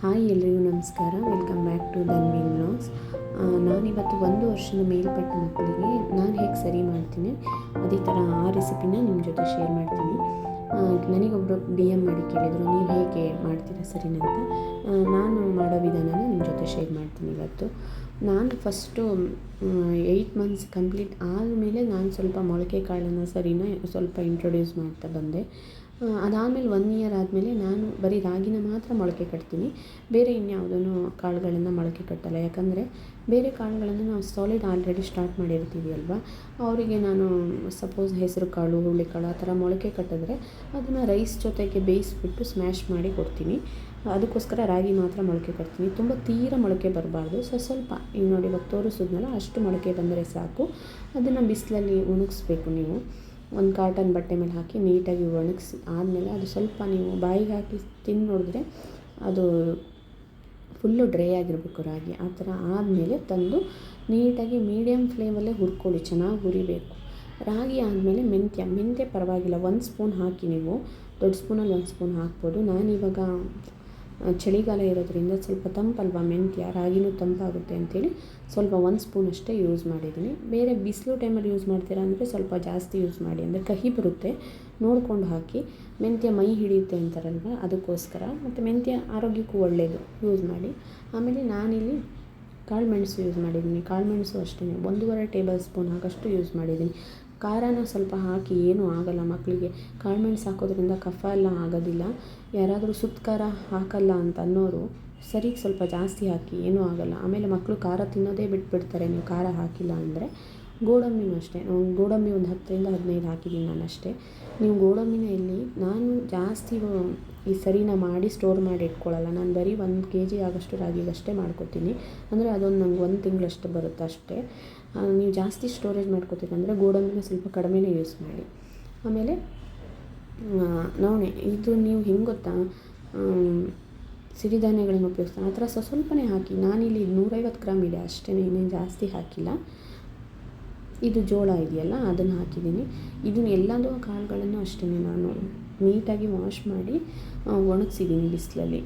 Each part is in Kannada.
ಹಾಯ್ ಎಲ್ರಿಗೂ ನಮಸ್ಕಾರ. Welcome back to Danvi vlogs ನಾನಿವತ್ತು ಒಂದು ವರ್ಷದ ಮೇಲ್ಪಟ್ಟ ಮಕ್ಕಳಿಗೆ ನಾನು ಹೇಗೆ ಸರಿ ಮಾಡ್ತೀನಿ, ಅದೇ ಥರ ಆ ರೆಸಿಪಿನ ನಿಮ್ಮ ಜೊತೆ ಶೇರ್ ಮಾಡ್ತೀನಿ. ನನಗೊಬ್ಬರು ಡಿ ಎಂ ಮಾಡಿ ಕೇಳಿದರು, ನೀವು ಹೇಗೆ ಮಾಡ್ತೀರಾ ಸರಿನಂತ? ನಾನು ಮಾಡೋ ವಿಧಾನನ ನಿಮ್ಮ ಜೊತೆ ಶೇರ್ ಮಾಡ್ತೀನಿ ಇವತ್ತು. ನಾನು ಫಸ್ಟು ಏಯ್ಟ್ ಮಂತ್ಸ್ ಕಂಪ್ಲೀಟ್ ಆದಮೇಲೆ ನಾನು ಸ್ವಲ್ಪ ಮೊಳಕೆ ಕಾಳನ್ನು ಸರಿನ ಸ್ವಲ್ಪ ಇಂಟ್ರೊಡ್ಯೂಸ್ ಮಾಡ್ತಾ ಬಂದೆ. ಅದಾದಮೇಲೆ ಒನ್ ಇಯರ್ ಆದಮೇಲೆ ನಾನು ಬರೀ ರಾಗಿನ ಮಾತ್ರ ಮೊಳಕೆ ಕಟ್ತೀನಿ. ಬೇರೆ ಇನ್ಯಾವುದೂ ಕಾಳುಗಳನ್ನು ಮೊಳಕೆ ಕಟ್ಟಲ್ಲ. ಯಾಕಂದರೆ ಬೇರೆ ಕಾಳುಗಳನ್ನು ನಾವು ಸಾಲಿಡ್ ಆಲ್ರೆಡಿ ಸ್ಟಾರ್ಟ್ ಮಾಡಿರ್ತೀವಿ ಅಲ್ವಾ? ಅವರಿಗೆ ನಾನು ಸಪೋಸ್ ಹೆಸರು ಕಾಳು ಹುರುಳಿಕಾಳು ಆ ಥರ ಮೊಳಕೆ ಕಟ್ಟಿದ್ರೆ ಅದನ್ನು ರೈಸ್ ಜೊತೆಗೆ ಬೇಯಿಸ್ಬಿಟ್ಟು ಸ್ಮ್ಯಾಶ್ ಮಾಡಿ ಕೊಡ್ತೀನಿ. ಅದಕ್ಕೋಸ್ಕರ ರಾಗಿ ಮಾತ್ರ ಮೊಳಕೆ ಕಟ್ತೀನಿ. ತುಂಬ ತೀರ ಮೊಳಕೆ ಬರಬಾರ್ದು. ಸೊ ಸ್ವಲ್ಪ, ಈಗ ನೋಡಿ ಇವಾಗ ತೋರಿಸಿದ್ನಲ್ಲ, ಅಷ್ಟು ಮೊಳಕೆ ಬಂದರೆ ಸಾಕು. ಅದನ್ನು ಬಿಸಿಲಲ್ಲಿ ಒಣಗಿಸ್ಬೇಕು ನೀವು. ಒಂದು ಕಾಟನ್ ಬಟ್ಟೆ ಮೇಲೆ ಹಾಕಿ ನೀಟಾಗಿ ಒಣಗಿಸಿ ಆದಮೇಲೆ ಅದು ಸ್ವಲ್ಪ ನೀವು ಬಾಯಿಗೆ ಹಾಕಿ ತಿಂದು ನೋಡಿದ್ರೆ ಅದು ಫುಲ್ಲು ಡ್ರೈ ಆಗಿರಬೇಕು ರಾಗಿ. ಆ ಥರ ಆದಮೇಲೆ ತಂದು ನೀಟಾಗಿ ಮೀಡಿಯಮ್ ಫ್ಲೇಮಲ್ಲೇ ಹುರ್ಕೊಳ್ಳಿ, ಚೆನ್ನಾಗಿ ಹುರಿಬೇಕು. ರಾಗಿ ಆದಮೇಲೆ ಮೆಂತ್ಯ ಮೆಂತ್ಯ ಪರವಾಗಿಲ್ಲ, ಒಂದು ಸ್ಪೂನ್ ಹಾಕಿ ನೀವು, ದೊಡ್ಡ ಸ್ಪೂನಲ್ಲಿ ಒಂದು ಸ್ಪೂನ್ ಹಾಕ್ಬೋದು. ನಾನಿವಾಗ ಚಳಿಗಾಲ ಇರೋದ್ರಿಂದ ಸ್ವಲ್ಪ ತಂಪಲ್ವಾ? ಮೆಂತ್ಯ, ರಾಗಿನೂ ತಂಪಾಗುತ್ತೆ ಅಂಥೇಳಿ ಸ್ವಲ್ಪ ಒಂದು ಸ್ಪೂನ್ ಅಷ್ಟೇ ಯೂಸ್ ಮಾಡಿದ್ದೀನಿ. ಬೇರೆ ಬಿಸಿಲು ಟೈಮಲ್ಲಿ ಯೂಸ್ ಮಾಡ್ತೀರಾ ಅಂದರೆ ಸ್ವಲ್ಪ ಜಾಸ್ತಿ ಯೂಸ್ ಮಾಡಿ, ಅಂದರೆ ಕಹಿ ಬರುತ್ತೆ, ನೋಡ್ಕೊಂಡು ಹಾಕಿ. ಮೆಂತ್ಯ ಮೈ ಹಿಡಿಯುತ್ತೆ ಅಂತಾರಲ್ವ? ಅದಕ್ಕೋಸ್ಕರ. ಮತ್ತು ಮೆಂತ್ಯ ಆರೋಗ್ಯಕ್ಕೂ ಒಳ್ಳೆಯದು ಯೂಸ್ ಮಾಡಿ. ಆಮೇಲೆ ನಾನಿಲ್ಲಿ ಕಾಳುಮೆಣಸು ಯೂಸ್ ಮಾಡಿದ್ದೀನಿ. ಕಾಳುಮೆಣಸು ಅಷ್ಟೇ ಒಂದೂವರೆ ಟೇಬಲ್ ಸ್ಪೂನ್ ಹಾಕಷ್ಟು ಯೂಸ್ ಮಾಡಿದ್ದೀನಿ. ಖಾರನ ಸ್ವಲ್ಪ ಹಾಕಿ ಏನೂ ಆಗಲ್ಲ ಮಕ್ಕಳಿಗೆ. ಕಾಳು ಮೆಣಸು ಹಾಕೋದ್ರಿಂದ ಕಫ ಎಲ್ಲ ಆಗೋದಿಲ್ಲ. ಯಾರಾದರೂ ಸುತ್ತ ಖಾರ ಹಾಕಲ್ಲ ಅಂತ ಅನ್ನೋರು ಸರಿಗೆ ಸ್ವಲ್ಪ ಜಾಸ್ತಿ ಹಾಕಿ ಏನೂ ಆಗಲ್ಲ. ಆಮೇಲೆ ಮಕ್ಕಳು ಖಾರ ತಿನ್ನೋದೇ ಬಿಟ್ಬಿಡ್ತಾರೆ. ನೀವು ಖಾರ ಹಾಕಿಲ್ಲ ಅಂದರೆ ಗೋಡಂಬಿನೂ ಅಷ್ಟೇ. ಗೋಡಂಬಿ ಒಂದು ಹತ್ತರಿಂದ ಹದಿನೈದು ಹಾಕಿದ್ದೀನಿ ನಾನು ಅಷ್ಟೇ. ನೀವು ಗೋಡಂಬಿನ ಇಲ್ಲಿ ನಾನು ಜಾಸ್ತಿ ಈ ಸರಿನ ಮಾಡಿ ಸ್ಟೋರ್ ಮಾಡಿ ಇಟ್ಕೊಳ್ಳಲ್ಲ. ನಾನು ಬರೀ ಒಂದು ಕೆ ಜಿ ಆಗೋಷ್ಟು ರಾಗಿಗಷ್ಟೇ ಮಾಡ್ಕೊತೀನಿ. ಅಂದರೆ ಅದೊಂದು ನಂಗೆ ಒಂದು ತಿಂಗಳಷ್ಟು ಬರುತ್ತೆ ಅಷ್ಟೇ. ನೀವು ಜಾಸ್ತಿ ಸ್ಟೋರೇಜ್ ಮಾಡ್ಕೊತೀರಿ ಅಂದರೆ ಗೋಡಂಬಿನ ಸ್ವಲ್ಪ ಕಡಿಮೆನೇ ಯೂಸ್ ಮಾಡಿ. ಆಮೇಲೆ ನವಣೆ ಇದು ನೀವು ಹೆಂಗೆ ಗೊತ್ತಾ? ಸಿರಿಧಾನ್ಯಗಳನ್ನು ಉಪಯೋಗಿಸ್ತಾನೆ ಆ ಥರ ಸ್ವ ಸ್ವಲ್ಪನೇ ಹಾಕಿ. ನಾನಿಲ್ಲಿ ನೂರೈವತ್ತು ಗ್ರಾಮ್ ಇದೆ ಅಷ್ಟೇ. ಇನ್ನೇನು ಜಾಸ್ತಿ ಹಾಕಿಲ್ಲ. ಇದು ಜೋಳ ಇದೆಯಲ್ಲ, ಅದನ್ನು ಹಾಕಿದ್ದೀನಿ. ಇದನ್ನ ಎಲ್ಲದೂ ಕಾಳುಗಳನ್ನು ಅಷ್ಟೇ ನಾನು ನೀಟಾಗಿ ವಾಶ್ ಮಾಡಿ ಒಣಗಿಸಿದ್ದೀನಿ ಬಿಸಿಲಲ್ಲಿ.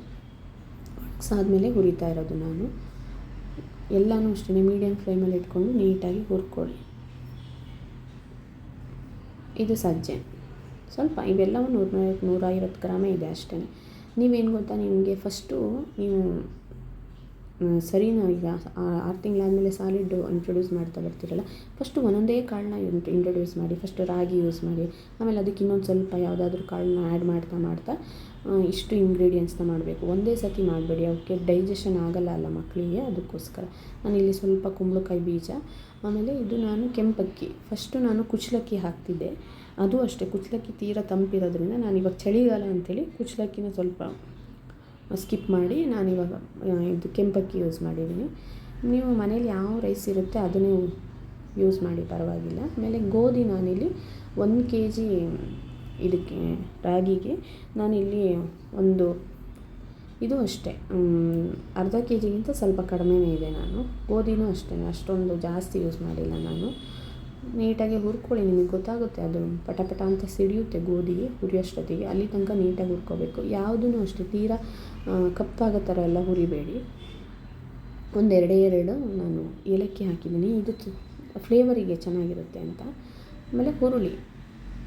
ಒಣಗಿಸಾದ್ಮೇಲೆ ಹುರಿತಾ ಇರೋದು ನಾನು. ಎಲ್ಲನೂ ಅಷ್ಟೇ ಮೀಡಿಯಮ್ ಫ್ಲೇಮಲ್ಲಿ ಇಟ್ಕೊಂಡು ನೀಟಾಗಿ ಹುರ್ಕೊಳ್ಳಿ. ಇದು ಸಜ್ಜೆ. ಸ್ವಲ್ಪ ಇವೆಲ್ಲವೂ ನೂರ ನೂರೈವತ್ತು ಗ್ರಾಮೇ ಇದೆ ಅಷ್ಟೇ ನೀವೇನು ಗೊತ್ತಾ, ನಿಮಗೆ ಫಸ್ಟು ನೀವು ಸರಿನಾ ಈಗ ಆ- ಆರು ತಿಂಗಳಾದಮೇಲೆ ಸಾಲಿಡ್ ಇಂಟ್ರೊಡ್ಯೂಸ್ ಮಾಡ್ತಾ ಬರ್ತೀರಲ್ಲ ಫಸ್ಟು ಒಂದೊಂದೇ ಕಾಳನ್ನ ಇಂಟ್ರೊಡ್ಯೂಸ್ ಮಾಡಿ ಫಸ್ಟ್ ರಾಗಿ ಯೂಸ್ ಮಾಡಿ, ಆಮೇಲೆ ಅದಕ್ಕೆ ಇನ್ನೊಂದು ಸ್ವಲ್ಪ ಯಾವುದಾದ್ರೂ ಕಾಳನ್ನ ಆ್ಯಡ್ ಮಾಡ್ತಾ ಮಾಡ್ತಾ ಇಷ್ಟು ಇಂಗ್ರೀಡಿಯೆಂಟ್ಸ್ನ ಮಾಡಬೇಕು. ಒಂದೇ ಸತಿ ಮಾಡಬೇಡಿ, ಅವಕ್ಕೆ ಡೈಜೆಷನ್ ಆಗಲ್ಲ ಅಲ್ಲ ಮಕ್ಕಳಿಗೆ ಅದಕ್ಕೋಸ್ಕರ. ಇಲ್ಲಿ ಸ್ವಲ್ಪ ಕುಂಬಳಕಾಯಿ ಬೀಜ, ಆಮೇಲೆ ಇದು ನಾನು ಕೆಂಪಕ್ಕಿ. ಫಸ್ಟು ನಾನು ಕುಚ್ಚಲಕ್ಕಿ ಹಾಕ್ತಿದ್ದೆ. ಅದು ಅಷ್ಟೇ, ಕುಚ್ಚಲಕ್ಕಿ ತೀರ ತಂಪಿರೋದ್ರಿಂದ ನಾನು ಇವಾಗ ಚಳಿಗಾಲ ಅಂಥೇಳಿ ಕುಚ್ಚಲಕ್ಕಿನ ಸ್ವಲ್ಪ ಸ್ಕಿಪ್ ಮಾಡಿ ನಾನಿವಾಗ ಇದು ಕೆಂಪಕ್ಕಿ ಯೂಸ್ ಮಾಡಿದ್ದೀನಿ. ನೀವು ಮನೇಲಿ ಯಾವ ರೈಸ್ ಇರುತ್ತೆ ಅದನ್ನೇ ಯೂಸ್ ಮಾಡಿ ಪರವಾಗಿಲ್ಲ. ಆಮೇಲೆ ಗೋಧಿ ನಾನಿಲ್ಲಿ ಒಂದು ಕೆ ಜಿ ಇದಕ್ಕೆ ರಾಗಿಗೆ ನಾನಿಲ್ಲಿ ಒಂದು, ಇದು ಅಷ್ಟೇ. ಅರ್ಧ ಕೆ ಜಿಗಿಂತ ಸ್ವಲ್ಪ ಕಡಿಮೆನೇ ಇದೆ ನಾನು. ಗೋಧಿನೂ ಅಷ್ಟೇ, ಅಷ್ಟೊಂದು ಜಾಸ್ತಿ ಯೂಸ್ ಮಾಡಿಲ್ಲ ನಾನು. ನೀಟಾಗಿ ಹುರ್ಕೊಳ್ಳಿ, ನಿಮಗೆ ಗೊತ್ತಾಗುತ್ತೆ ಅದು ಪಟ ಪಟ ಅಂತ ಸಿಡಿಯುತ್ತೆ ಗೋಧಿ ಹುರಿಯೋಷ್ಟೊತ್ತಿಗೆ. ಅಲ್ಲಿ ತನಕ ನೀಟಾಗಿ ಹುರ್ಕೋಬೇಕು. ಯಾವುದೂ ಅಷ್ಟೇ ತೀರಾ ಕಪ್ಪಾಗೋ ಥರ ಎಲ್ಲ ಹುರಿಬೇಡಿ. ಒಂದೆರಡೇ ಎರಡು ನಾನು ಏಲಕ್ಕಿ ಹಾಕಿದ್ದೀನಿ. ಇದು ಫ್ಲೇವರಿಗೆ ಚೆನ್ನಾಗಿರುತ್ತೆ ಅಂತ. ಆಮೇಲೆ ಹುರುಳಿ.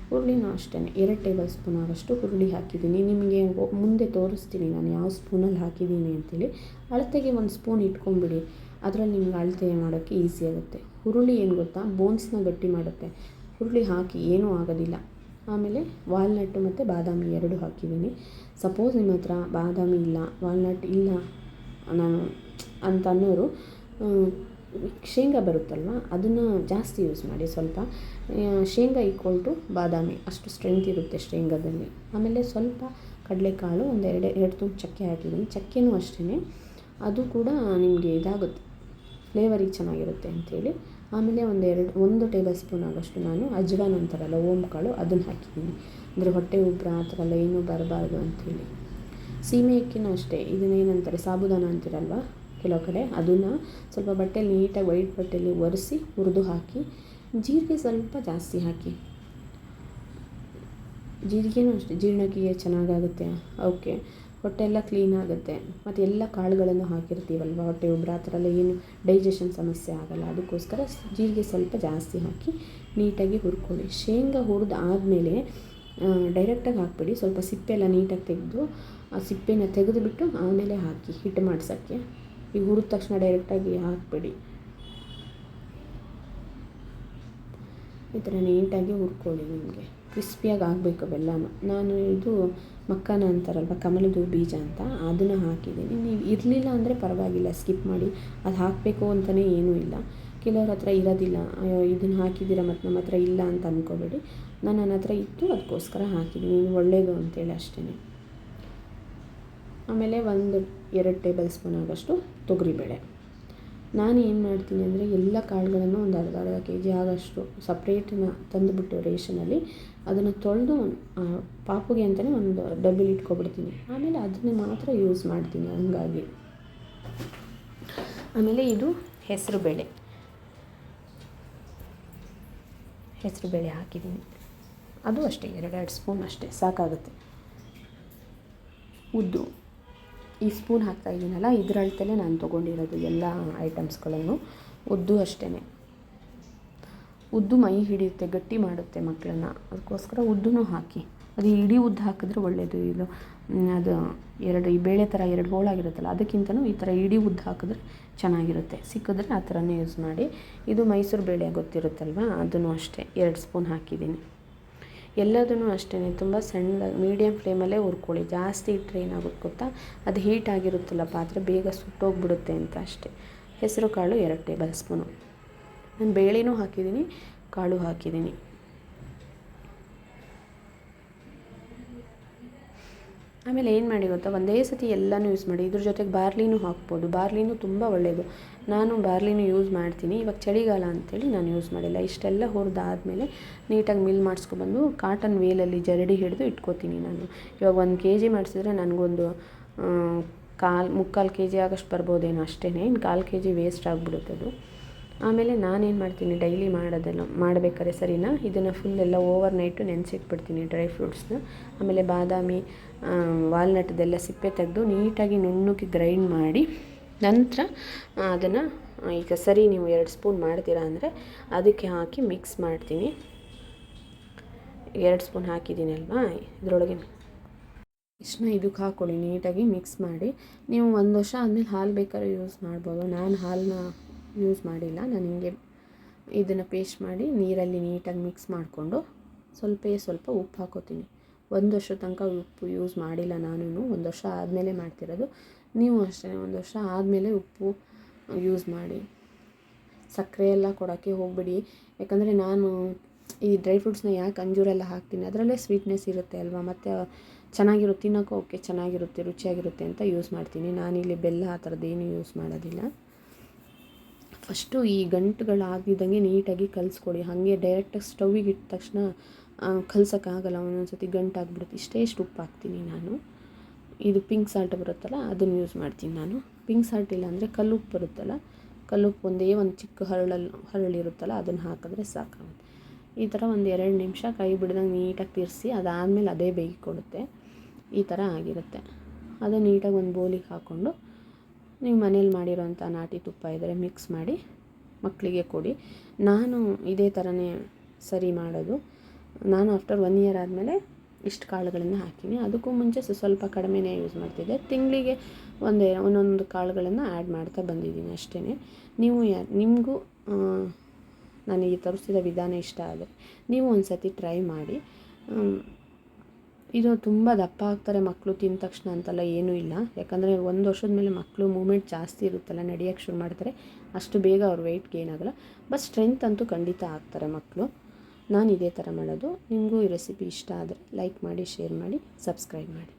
ಹುರುಳಿನೂ ಅಷ್ಟೇ. ಎರಡು ಟೇಬಲ್ ಸ್ಪೂನ್ ಆಗೋಷ್ಟು ಹುರುಳಿ ಹಾಕಿದ್ದೀನಿ. ನಿಮಗೆ ಮುಂದೆ ತೋರಿಸ್ತೀನಿ ನಾನು ಯಾವ ಸ್ಪೂನಲ್ಲಿ ಹಾಕಿದ್ದೀನಿ ಅಂತೇಳಿ. ಅಳತೆಗೆ ಒಂದು ಸ್ಪೂನ್ ಇಟ್ಕೊಂಬಿಡಿ ಅದರಲ್ಲಿ ನಿಮ್ಗೆ ಅಳತೆ ಮಾಡೋಕ್ಕೆ ಈಸಿ ಆಗುತ್ತೆ. ಹುರುಳಿ ಏನು ಗೊತ್ತಾ? ಬೋನ್ಸ್ನ ಗಟ್ಟಿ ಮಾಡುತ್ತೆ. ಹುರುಳಿ ಹಾಕಿ ಏನೂ ಆಗೋದಿಲ್ಲ. ಆಮೇಲೆ ವಾಲ್ನಟ್ಟು ಮತ್ತು ಬಾದಾಮಿ ಎರಡು ಹಾಕಿದ್ದೀನಿ. ಸಪೋಸ್ ನಿಮ್ಮ ಹತ್ರ ಬಾದಾಮಿ ಇಲ್ಲ ವಾಲ್ನಟ್ ಇಲ್ಲ ನಾನು ಅಂತ ಅನ್ನೋರು ಶೇಂಗಾ ಬರುತ್ತಲ್ವ? ಅದನ್ನು ಜಾಸ್ತಿ ಯೂಸ್ ಮಾಡಿ ಸ್ವಲ್ಪ. ಶೇಂಗಾ ಈಕ್ವಲ್ ಟು ಬಾದಾಮಿ. ಅಷ್ಟು ಸ್ಟ್ರೆಂತ್ ಇರುತ್ತೆ ಶೇಂಗಾದಲ್ಲಿ. ಆಮೇಲೆ ಸ್ವಲ್ಪ ಕಡಲೆಕಾಳು ಒಂದು ಎರಡು ಎರಡು ತುಂಡು ಚಕ್ಕೆ ಹಾಕಿದ್ದೀನಿ. ಚಕ್ಕೆನೂ ಅಷ್ಟೇ ಅದು ಕೂಡ ನಿಮಗೆ ಇದಾಗುತ್ತೆ. ಫ್ಲೇವರಿಗೆ ಚೆನ್ನಾಗಿರುತ್ತೆ ಅಂಥೇಳಿ. ಆಮೇಲೆ ಒಂದು ಎರಡು ಒಂದು ಟೇಬಲ್ ಸ್ಪೂನ್ ಆಗೋಷ್ಟು ನಾನು ಅಜ್ವಾನ ಅಂತಾರಲ್ಲ ಓಮ್ ಕಾಳು ಅದನ್ನು ಹಾಕಿದ್ದೀನಿ. ಅಂದರೆ ಹೊಟ್ಟೆ ಉಬ್ಬರ ಆ ಥರ ಎಲ್ಲ ಏನೂ ಬರಬಾರ್ದು ಅಂಥೇಳಿ. ಸೀಮೆ ಅಕ್ಕಿನೂ ಅಷ್ಟೇ ಇದನ್ನೇನಂತಾರೆ ಸಾಬುದಾನ ಅಂತೀರಲ್ವ? ಕೆಲವು ಕಡೆ ಅದನ್ನು ಸ್ವಲ್ಪ ಬಟ್ಟೆಲಿ ನೀಟಾಗಿ ವೈಟ್ ಬಟ್ಟೆಯಲ್ಲಿ ಒರೆಸಿ ಹುರಿದು ಹಾಕಿ, ಜೀರಿಗೆ ಸ್ವಲ್ಪ ಜಾಸ್ತಿ ಹಾಕಿ. ಜೀರಿಗೆನೂ ಅಷ್ಟೇ ಜೀರ್ಣಕ್ರಿಯೆ ಚೆನ್ನಾಗಾಗುತ್ತೆ. ಅವಕ್ಕೆ ಹೊಟ್ಟೆ ಎಲ್ಲ ಕ್ಲೀನ್ ಆಗುತ್ತೆ. ಮತ್ತು ಎಲ್ಲ ಕಾಳುಗಳನ್ನು ಹಾಕಿರ್ತೀವಲ್ವ? ಹೊಟ್ಟೆ ಉಬ್ರ, ಆ ಥರ ಎಲ್ಲ ಏನು ಡೈಜೆಷನ್ ಸಮಸ್ಯೆ ಆಗೋಲ್ಲ. ಅದಕ್ಕೋಸ್ಕರ ಜೀರಿಗೆ ಸ್ವಲ್ಪ ಜಾಸ್ತಿ ಹಾಕಿ ನೀಟಾಗಿ ಹುರ್ಕೊಳ್ಳಿ. ಶೇಂಗಾ ಹುರಿದು ಆದಮೇಲೆ ಡೈರೆಕ್ಟಾಗಿ ಹಾಕ್ಬಿಡಿ. ಸ್ವಲ್ಪ ಸಿಪ್ಪೆ ಎಲ್ಲ ನೀಟಾಗಿ ತೆಗೆದು, ಆ ಸಿಪ್ಪೆನ ತೆಗೆದುಬಿಟ್ಟು ಆಮೇಲೆ ಹಾಕಿ ಹಿಟ್ಟು ಮಾಡ್ಸೋಕ್ಕೆ. ಈಗ ಹುರಿದ ತಕ್ಷಣ ಡೈರೆಕ್ಟಾಗಿ ಹಾಕ್ಬಿಡಿ. ಈ ಥರ ನೀಟಾಗಿ ಹುರ್ಕೊಳ್ಳಿ ನಿಮಗೆ. ಕ್ರಿಸ್ಪಿಯಾಗಿ ಆಗಬೇಕು ಬೆಲ್ಲನೂ. ನಾನು ಇದು ಮಕ್ಕನ ಅಂತಾರಲ್ವ, ಕಮಲದ ಬೀಜ ಅಂತ, ಅದನ್ನು ಹಾಕಿದ್ದೀನಿ. ನೀವು ಇರಲಿಲ್ಲ ಅಂದರೆ ಪರವಾಗಿಲ್ಲ, ಸ್ಕಿಪ್ ಮಾಡಿ. ಅದು ಹಾಕಬೇಕು ಅಂತಲೇ ಏನೂ ಇಲ್ಲ. ಕೆಲವ್ರ ಹತ್ರ ಇರೋದಿಲ್ಲ. ಅಯ್ಯೋ, ಇದನ್ನು ಹಾಕಿದ್ದೀರ ಮತ್ತು ನಮ್ಮ ಹತ್ರ ಇಲ್ಲ ಅಂತ ಅಂದ್ಕೋಬೇಡಿ ನಾನು ನನ್ನ ಹತ್ರ ಇತ್ತು, ಅದಕ್ಕೋಸ್ಕರ ಹಾಕಿದ್ದೀನಿ. ಒಳ್ಳೆಯದು ಅಂತೇಳಿ ಅಷ್ಟೇ ಆಮೇಲೆ ಒಂದು, ಎರಡು ಟೇಬಲ್ ಸ್ಪೂನ್ ಆಗೋಷ್ಟು ತೊಗರಿಬೇಳೆ. ನಾನು ಏನು ಮಾಡ್ತೀನಿ ಅಂದರೆ ಎಲ್ಲ ಕಾಳುಗಳನ್ನು ಒಂದು ಅರ್ಧ ಅರ್ಧ ಕೆ ಜಿ ಆಗೋಷ್ಟು ಸಪ್ರೇಟನ್ನ ತಂದುಬಿಟ್ಟು ರೇಷನಲ್ಲಿ ಅದನ್ನು ತೊಳೆದು ಪಾಪುಗೆ ಅಂತಲೇ ಒಂದು ಡಬ್ಬಿಲಿ ಇಟ್ಕೊಬಿಡ್ತೀನಿ. ಆಮೇಲೆ ಅದನ್ನೇ ಮಾತ್ರ ಯೂಸ್ ಮಾಡ್ತೀನಿ ಹಂಗಾಗಿ. ಆಮೇಲೆ ಇದು ಹೆಸರು ಬೇಳೆ. ಹೆಸರು ಬೇಳೆ ಹಾಕಿದ್ದೀನಿ. ಅದು ಅಷ್ಟೇ, ಎರಡೆರಡು ಸ್ಪೂನ್ ಅಷ್ಟೇ, ಸಾಕಾಗುತ್ತೆ. ಉದ್ದು. ಈ ಸ್ಪೂನ್ ಹಾಕ್ತಾ ಇದ್ದೀನಲ್ಲ ಇದ್ರ ಅಳತೆಲೆ ನಾನು ತೊಗೊಂಡಿರೋದು ಎಲ್ಲ ಐಟಮ್ಸ್ಗಳನ್ನು. ಉದ್ದು ಅಷ್ಟೇ ಉದ್ದು ಮೈ ಹಿಡಿಯುತ್ತೆ, ಗಟ್ಟಿ ಮಾಡುತ್ತೆ ಮಕ್ಕಳನ್ನ ಅದಕ್ಕೋಸ್ಕರ ಉದ್ದೂ ಹಾಕಿ. ಅದು ಇಡೀ ಉದ್ದು ಹಾಕಿದ್ರೆ ಒಳ್ಳೆಯದು ಇದು ಅದು ಎರಡು, ಈ ಬೇಳೆ ಥರ ಎರಡು ಹೋಳಾಗಿರುತ್ತಲ್ಲ ಅದಕ್ಕಿಂತಲೂ ಈ ಥರ ಇಡೀ ಉದ್ದು ಹಾಕಿದ್ರೆ ಚೆನ್ನಾಗಿರುತ್ತೆ. ಸಿಕ್ಕಿದ್ರೆ ಆ ಥರನೇ ಯೂಸ್ ಮಾಡಿ. ಇದು ಮೈಸೂರು ಬೇಳೆ ಗೊತ್ತಿರುತ್ತಲ್ವ? ಅದನ್ನು ಅಷ್ಟೇ. ಎರಡು ಸ್ಪೂನ್ ಹಾಕಿದ್ದೀನಿ. ಎಲ್ಲದೂ ಅಷ್ಟೇ ತುಂಬ ಸಣ್ಣದಾಗಿ ಮೀಡಿಯಮ್ ಫ್ಲೇಮಲ್ಲೇ ಹುರ್ಕೊಳ್ಳಿ. ಜಾಸ್ತಿ ಇಟ್ಟರೆ ಏನಾಗುತ್ತೆ ಗೊತ್ತಾ? ಅದು ಹೀಟ್ ಆಗಿರುತ್ತಲ್ಲ ಪಾತ್ರೆ, ಬೇಗ ಸುಟ್ಟೋಗ್ಬಿಡುತ್ತೆ ಅಂತ ಅಷ್ಟೇ. ಹೆಸರು ಕಾಳು ಎರಡು ಟೇಬಲ್ ಸ್ಪೂನು. ನಾನು ಬೇಳೆನೂ ಹಾಕಿದ್ದೀನಿ, ಕಾಳು ಹಾಕಿದ್ದೀನಿ. ಆಮೇಲೆ ಏನು ಮಾಡಿ ಗೊತ್ತಾ? ಒಂದೇ ಸತಿ ಎಲ್ಲನೂ ಯೂಸ್ ಮಾಡಿ. ಇದ್ರ ಜೊತೆಗೆ ಬಾರ್ಲಿನೂ ಹಾಕ್ಬೋದು. ಬಾರ್ಲಿನೂ ತುಂಬ ಒಳ್ಳೆಯದು ನಾನು ಬಾರ್ಲಿನೂ ಯೂಸ್ ಮಾಡ್ತೀನಿ. ಇವಾಗ ಚಳಿಗಾಲ ಅಂಥೇಳಿ ನಾನು ಯೂಸ್ ಮಾಡಿಲ್ಲ. ಇಷ್ಟೆಲ್ಲ ಹುರಿದಾದ್ಮೇಲೆ ನೀಟಾಗಿ ಮಿಲ್ ಮಾಡಿಸ್ಕೊಬಂದು ಕಾಟನ್ ವೇಲಲ್ಲಿ ಜರಡಿ ಹಿಡಿದು ಇಟ್ಕೋತೀನಿ ನಾನು. ಇವಾಗ ಒಂದು ಕೆ ಜಿ ಮಾಡಿಸಿದ್ರೆ ನನಗೊಂದು ಕಾಲು, ಮುಕ್ಕಾಲು ಕೆ ಜಿ ಆಗೋಷ್ಟು ಬರ್ಬೋದೇನೋ ಅಷ್ಟೇ ಇನ್ನು ಕಾಲು ಕೆ ಜಿ ವೇಸ್ಟ್ ಆಗಿಬಿಡುತ್ತೆ ಅದು ಆಮೇಲೆ ನಾನೇನು ಮಾಡ್ತೀನಿ ಡೈಲಿ ಮಾಡೋದೆಲ್ಲ ಮಾಡಬೇಕಾದ್ರೆ ಸರಿನಾ? ಇದನ್ನು ಫುಲ್ ಎಲ್ಲ ಓವರ್ ನೈಟು ನೆನೆಸಿಟ್ಬಿಡ್ತೀನಿ ಡ್ರೈ ಫ್ರೂಟ್ಸ್ನ ಆಮೇಲೆ ಬಾದಾಮಿ ವಾಲ್ನಟ್ದೆಲ್ಲ ಸಿಪ್ಪೆ ತೆಗೆದು ನೀಟಾಗಿ ನುಣ್ಣಗೆ ಗ್ರೈಂಡ್ ಮಾಡಿ ನಂತರ ಅದನ್ನು ಈಗ ಸರಿ ನೀವು ಎರಡು ಸ್ಪೂನ್ ಮಾಡ್ತೀರಾ ಅಂದರೆ ಅದಕ್ಕೆ ಹಾಕಿ ಮಿಕ್ಸ್ ಮಾಡ್ತೀನಿ. ಎರಡು ಸ್ಪೂನ್ ಹಾಕಿದ್ದೀನಿ ಅಲ್ವಾ? ಇದರೊಳಗೆ ಇಷ್ಟನ್ನ ಇದಕ್ಕೆ ಹಾಕ್ಕೊಳ್ಳಿ ನೀಟಾಗಿ ಮಿಕ್ಸ್ ಮಾಡಿ. ನೀವು ಒಂದು ವರ್ಷ ಆದಮೇಲೆ ಹಾಲು ಬೇಕಾದ್ರೆ ಯೂಸ್ ಮಾಡ್ಬೋದು. ನಾನು ಹಾಲನ್ನ ಯೂಸ್ ಮಾಡಿಲ್ಲ. ನಾನು ಹಿಂಗೆ ಇದನ್ನು ಪೇಸ್ಟ್ ಮಾಡಿ ನೀರಲ್ಲಿ ನೀಟಾಗಿ ಮಿಕ್ಸ್ ಮಾಡಿಕೊಂಡು ಸ್ವಲ್ಪ ಸ್ವಲ್ಪ ಉಪ್ಪು ಹಾಕೋತೀನಿ. ಒಂದು ವರ್ಷ ತನಕ ಉಪ್ಪು ಯೂಸ್ ಮಾಡಿಲ್ಲ ನಾನು ಒಂದು ವರ್ಷ ಆದಮೇಲೆ ಮಾಡ್ತಿರೋದು. ನೀವು ಅಷ್ಟೇ, ಒಂದು ವರ್ಷ ಆದಮೇಲೆ ಉಪ್ಪು ಯೂಸ್ ಮಾಡಿ. ಸಕ್ಕರೆ ಎಲ್ಲ ಕೊಡೋಕ್ಕೆ ಹೋಗಬೇಡಿ. ಯಾಕಂದರೆ ನಾನು ಈ ಡ್ರೈ ಫ್ರೂಟ್ಸ್ನ ಯಾಕೆ ಅಂಜೂರೆಲ್ಲ ಹಾಕ್ತೀನಿ? ಅದರಲ್ಲೇ ಸ್ವೀಟ್ನೆಸ್ ಇರುತ್ತೆ ಅಲ್ವಾ? ಮತ್ತು ಚೆನ್ನಾಗಿರುತ್ತೆ ತಿನ್ನೋಕೆ ಓಕೆ ಚೆನ್ನಾಗಿರುತ್ತೆ, ರುಚಿಯಾಗಿರುತ್ತೆ ಅಂತ ಯೂಸ್ ಮಾಡ್ತೀನಿ. ನಾನಿಲ್ಲಿ ಬೆಲ್ಲ ಆ ಥರದ್ದೇನು ಯೂಸ್ ಮಾಡೋದಿಲ್ಲ. ಫಸ್ಟು ಈ ಗಂಟುಗಳಾಗಿದ್ದಂಗೆ ನೀಟಾಗಿ ಕಲಿಸ್ಕೊಡಿ. ಹಾಗೆ ಡೈರೆಕ್ಟಾಗಿ ಸ್ಟವ್ವಿಗೆ ಇಟ್ಟ ತಕ್ಷಣ ಕಲ್ಸೋಕ್ಕಾಗಲ್ಲ ಒಂದೊಂದು ಸತಿ ಗಂಟಾಗ್ಬಿಡುತ್ತೆ. ಇಷ್ಟು ಉಪ್ಪು ಹಾಕ್ತೀನಿ ನಾನು. ಇದು ಪಿಂಕ್ ಸಾಲ್ಟ್ ಬರುತ್ತಲ್ಲ, ಅದನ್ನು ಯೂಸ್ ಮಾಡ್ತೀನಿ ನಾನು. ಪಿಂಕ್ ಸಾಲ್ಟ್ ಇಲ್ಲ ಅಂದರೆ ಕಲ್ಲುಪ್ಪು ಬರುತ್ತಲ್ಲ, ಕಲ್ಲುಪ್ಪು ಒಂದೇ ಒಂದು ಚಿಕ್ಕ ಹರಳಲ್ಲಿ ಹರಳಿರುತ್ತಲ್ಲ ಅದನ್ನು ಹಾಕಿದ್ರೆ ಸಾಕಾಗುತ್ತೆ. ಈ ಥರ ಒಂದು ಎರಡು ನಿಮಿಷ ಕೈ ಬಿಡ್ದಂಗೆ ನೀಟಾಗಿ ತಿರ್ಸಿ, ಅದಾದಮೇಲೆ ಅದೇ ಬೇಯಿಕೊಡುತ್ತೆ. ಈ ಥರ ಆಗಿರುತ್ತೆ. ಅದು ನೀಟಾಗಿ ಒಂದು ಬೋಲಿಗೆ ಹಾಕ್ಕೊಂಡು ನೀವು ಮನೇಲಿ ಮಾಡಿರೋಂಥ ನಾಟಿ ತುಪ್ಪ ಇದ್ದರೆ ಮಿಕ್ಸ್ ಮಾಡಿ ಮಕ್ಕಳಿಗೆ ಕೊಡಿ. ನಾನು ಇದೇ ಥರನೇ ಸರಿ ಮಾಡೋದು. ನಾನು ಆಫ್ಟರ್ ಒನ್ ಇಯರ್ ಆದಮೇಲೆ ಇಷ್ಟು ಕಾಳುಗಳನ್ನು ಹಾಕಿನಿ. ಅದಕ್ಕೂ ಮುಂಚೆ ಸ್ವಲ್ಪ ಕಡಿಮೆನೇ ಯೂಸ್ ಮಾಡ್ತಿದ್ದೆ. ತಿಂಗಳಿಗೆ ಒಂದೇ, ಒಂದೊಂದು ಕಾಳುಗಳನ್ನು ಆ್ಯಡ್ ಮಾಡ್ತಾ ಬಂದಿದ್ದೀನಿ ಅಷ್ಟೇ ನೀವು ಯಾ, ನಿಮಗೂ ನನಗೆ ತರಿಸಿದ ವಿಧಾನ ಇಷ್ಟ ಆದರೆ ನೀವು ಒಂದು ಸತಿ ಟ್ರೈ ಮಾಡಿ ಇದು ತುಂಬ ದಪ್ಪ ಆಗ್ತಾರೆ ಮಕ್ಕಳು ತಿಂದ ತಕ್ಷಣ ಅಂತೆಲ್ಲ ಏನೂ ಇಲ್ಲ. ಯಾಕಂದರೆ ಒಂದು ವರ್ಷದ ಮೇಲೆ ಮಕ್ಕಳು ಮೂಮೆಂಟ್ ಜಾಸ್ತಿ ಇರುತ್ತಲ್ಲ ನಡೆಯೋಕ್ಕೆ ಶುರು ಮಾಡ್ತಾರೆ. ಅಷ್ಟು ಬೇಗ ಅವ್ರ ವೆಯ್ಟ್ ಗೇನ್ ಆಗೋಲ್ಲ. ಬಟ್ ಸ್ಟ್ರೆಂತ್ ಅಂತೂ ಖಂಡಿತ ಆಗ್ತಾರೆ ಮಕ್ಕಳು ನಾನು ಇದೇ ಥರ ಮಾಡೋದು. ನಿಮಗೂ ಈ ರೆಸಿಪಿ ಇಷ್ಟ ಆದರೆ ಲೈಕ್ ಮಾಡಿ ಶೇರ್ ಮಾಡಿ ಸಬ್ಸ್ಕ್ರೈಬ್ ಮಾಡಿ.